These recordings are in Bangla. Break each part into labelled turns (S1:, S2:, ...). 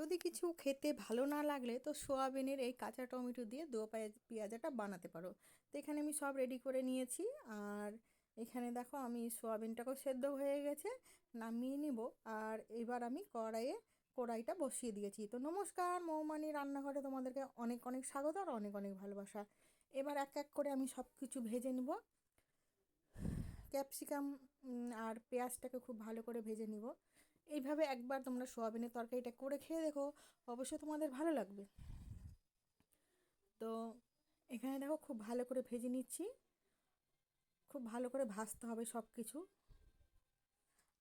S1: যদি কিছু খেতে ভালো না লাগলে তো সোয়াবিনের এই কাঁচা টমেটো দিয়ে দো পেঁয়াজাটা বানাতে পারো। তো এখানে আমি সব রেডি করে নিয়েছি। আর এখানে দেখো আমি সোয়াবিনটাকেও সেদ্ধ হয়ে গেছে, নামিয়ে নিব। আর এবার আমি কড়াইয়ে কড়াইটা বসিয়ে দিয়েছি। তো নমস্কার, মৌমানি রান্নাঘরে তোমাদেরকে অনেক অনেক স্বাগত আর অনেক অনেক ভালোবাসা। এবার এক এক করে আমি সব কিছু ভেজে নিব। ক্যাপসিকাম আর পেঁয়াজটাকে খুব ভালো করে ভেজে নিব। এইভাবে একবার তোমরা সোয়াবিনের তরকারিটা করে খেয়ে দেখো, অবশ্যই তোমাদের ভালো লাগবে। তো এখানে দেখো খুব ভালো করে ভেজে নিচ্ছি। খুব ভালো করে ভাজতে হবে সব কিছু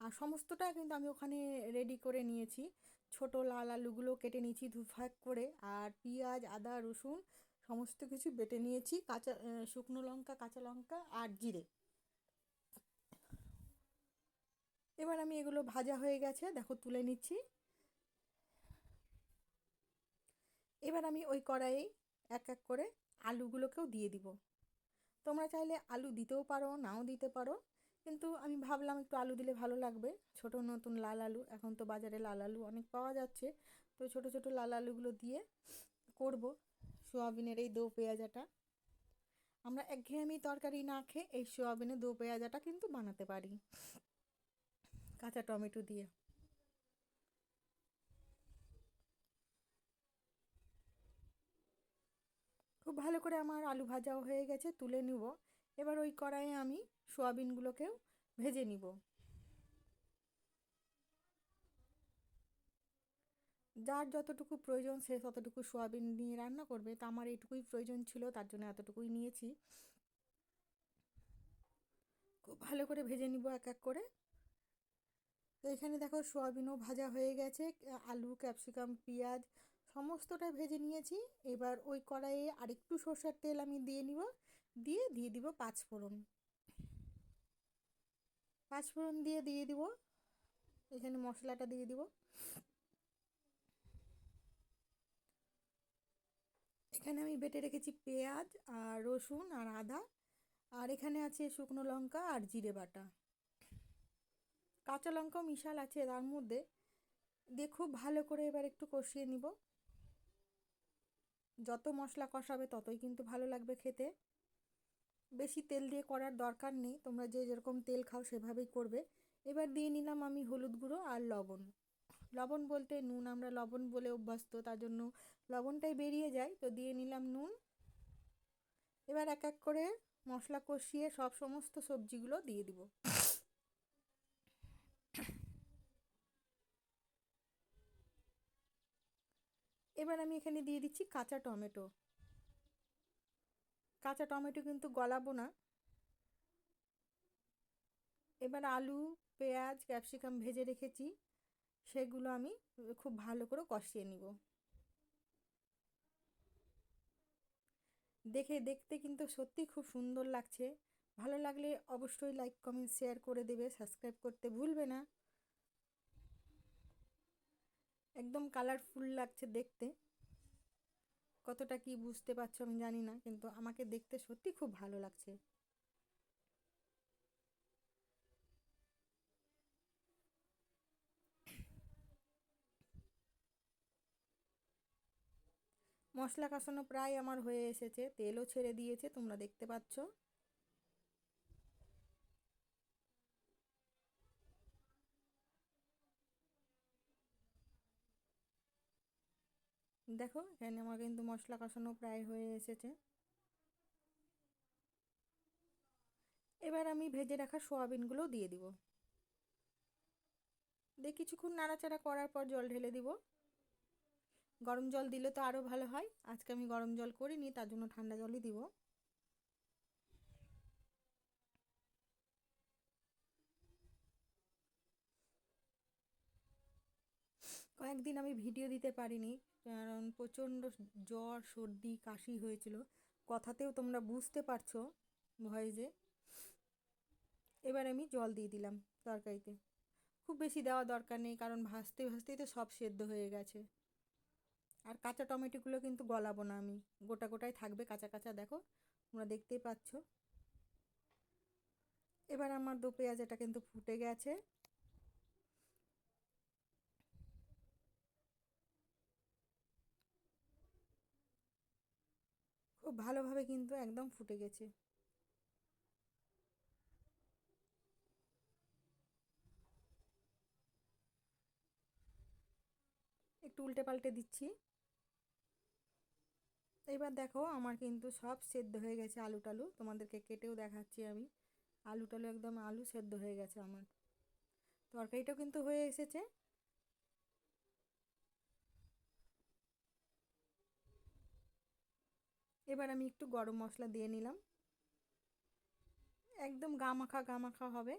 S1: আর সমস্তটা কিন্তু আমি ওখানে রেডি করে নিয়েছি। ছোট লাল আলুগুলো কেটে নিয়েছি দুভাগ করে, আর পেঁয়াজ, আদা, রসুন, সমস্ত কিছু বেটে নিয়েছি। কাঁচা শুকনো লঙ্কা, কাঁচা লঙ্কা, আর জিরে। এবার আমি এগুলো ভাজা হয়ে গেছে, দেখো তুলে নিচ্ছি। এবার আমি ওই কড়াইয়ে এক এক করে আলুগুলোকেও দিয়ে দিব। তোমরা চাইলে আলু দিতেও পারো, নাও দিতে পারো, কিন্তু আমি ভাবলাম একটু আলু দিলে ভালো লাগবে। ছোট নতুন লাল আলু, এখন তো বাজারে লাল আলু অনেক পাওয়া যাচ্ছে। তো ছোট ছোট লাল আলুগুলো দিয়ে করব সোয়াবিনের এই দো পেঁয়াজাটা। আমরা একঘেয়েমি তরকারি না খেয়ে এই সোয়াবিনের দো পেঁয়াজাটা কিন্তু বানাতে পারি। কাঁচা টমেটো দিয়ে। খুব ভালো করে আমার আলু ভাজাও হয়ে গেছে, তুলে নিব। এবার ওই কড়াইয়ে আমি সোয়াবিনগুলোকেও ভেজে নিব। যার যতটুকু প্রয়োজন সে ততটুকু সোয়াবিন নিয়ে রান্না করবে। তা আমার এইটুকুই প্রয়োজন ছিল, তার জন্য এতটুকুই নিয়েছি। খুব ভালো করে ভেজে নিব এক এক করে। তো এখানে দেখো সোয়াবিনও ভাজা হয়ে গেছে, আলু, ক্যাপসিকাম, পেঁয়াজ সমস্তটা ভেজে নিয়েছি। এবার ওই কড়াইয়ে আরেকটু সর্ষের তেল আমি দিয়ে নিব, দিয়ে দিয়ে দিব পাঁচফোড়ন। পাঁচফোড়ন দিয়ে দিয়ে দিব, এখানে মশলাটা দিয়ে দিব। এখানে আমি বেটে রেখেছি পেঁয়াজ আর রসুন আর আদা, আর এখানে আছে শুকনো লঙ্কা আর জিরে বাটা। কাঁচা লঙ্কাও মিশাল আছে তার মধ্যে। দিয়ে খুব ভালো করে এবার একটু কষিয়ে নিব। যত মশলা কষাবে ততই কিন্তু ভালো লাগবে খেতে। বেশি তেল দিয়ে করার দরকার নেই, তোমরা যে যেরকম তেল খাও সেভাবেই করবে। এবার দিয়ে নিলাম আমি হলুদ গুঁড়ো আর লবণ। লবণ বলতে নুন, আমরা লবণ বলে অভ্যস্ত, তার জন্য লবণটাই বেরিয়ে যায়, তো দিয়ে নিলাম নুন। এবার এক এক করে মশলা কষিয়ে সব সমস্ত সবজিগুলো দিয়ে দিব। এবার আমি এখানে দিয়ে দিচ্ছি কাঁচা টমেটো। কাঁচা টমেটো কিন্তু গলাবো না। এবার আলু, পেঁয়াজ, ক্যাপসিকাম ভেজে রেখেছি। সেগুলো আমি খুব ভালো করে কষিয়ে নিব। দেখে, দেখতে কিন্তু সত্যি খুব সুন্দর লাগছে। ভালো লাগলে অবশ্যই লাইক কমেন্ট শেয়ার করে দেবে। সাবস্ক্রাইব করতে ভুলবে না। একদম কালারফুল লাগছে দেখতে। কতটা কি বুঝতে পারছ আমি জানি না, কিন্তু আমাকে দেখতে সত্যি খুব ভালো লাগছে। মশলা কষানো প্রায় আমার হয়ে এসেছে, তেলও ছেড়ে দিয়েছে, তোমরা দেখতে পাচ্ছ। দেখো, এখানে আমার কিন্তু মশলা কষানো প্রায় হয়ে এসেছে। এবার আমি ভেজে রাখা সোয়াবিনগুলো দিয়ে দিব। দিয়ে কিছুক্ষণ নাড়াচাড়া করার পর জল ঢেলে দিব। গরম জল দিলে তো আরও ভালো হয়। আজকে আমি গরম জল করিনি, তার জন্য ঠান্ডা জলই দিব। কয়েকদিন আমি ভিডিও দিতে পারিনি, কারণ প্রচণ্ড জ্বর, সর্দি, কাশি হয়েছিল। কথাতেও তোমরা বুঝতে পারছ ভয়েসে এবার আমি জল দিয়ে দিলাম তরকারিতে। খুব বেশি দেওয়া দরকার নেই, কারণ ভাজতে ভাজতেই তো সব সেদ্ধ হয়ে গেছে। আর কাঁচা টমেটোগুলো কিন্তু গলাবো না আমি। গোটা গোটাই থাকবে কাঁচা কাঁচা, দেখো, তোমরা দেখতেই পাচ্ছ। এবার আমার দু পেঁয়াজাটা কিন্তু ফুটে গেছে। খুব ভালোভাবে কিন্তু একদম ফুটে গেছে। একটু উল্টে পাল্টে দিচ্ছি। এবার দেখো আমার কিন্তু সব সেদ্ধ হয়ে গেছে আলু টালু তোমাদেরকে কেটেও দেখাচ্ছি আমি। আলু টালু একদম আলু সেদ্ধ হয়ে গেছে আমার। তরকারিটাও কিন্তু হয়ে এসেছে। এবার আমি একটু গরম মশলা দিয়ে নিলাম। একদম গামাখা গামাখা হবে।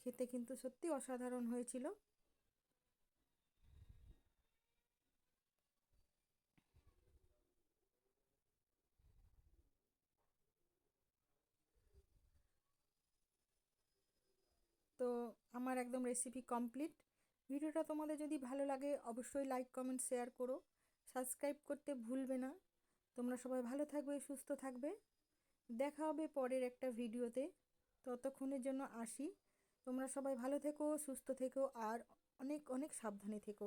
S1: খেতে কিন্তু সত্যি অসাধারণ হয়েছিল। তো আমার একদম রেসিপি কমপ্লিট ভিডিওটা তোমাদের যদি ভালো লাগে, অবশ্যই লাইক কমেন্ট শেয়ার করো। সাবস্ক্রাইব করতে ভুলবে না। তোমরা সবাই ভালো থাকবে, সুস্থ থাকবে। দেখা হবে পরের একটা ভিডিওতে। ততক্ষণের জন্য আসি। তোমরা সবাই ভালো থেকো, সুস্থ থেকো, আর অনেক অনেক সাবধানে থেকো।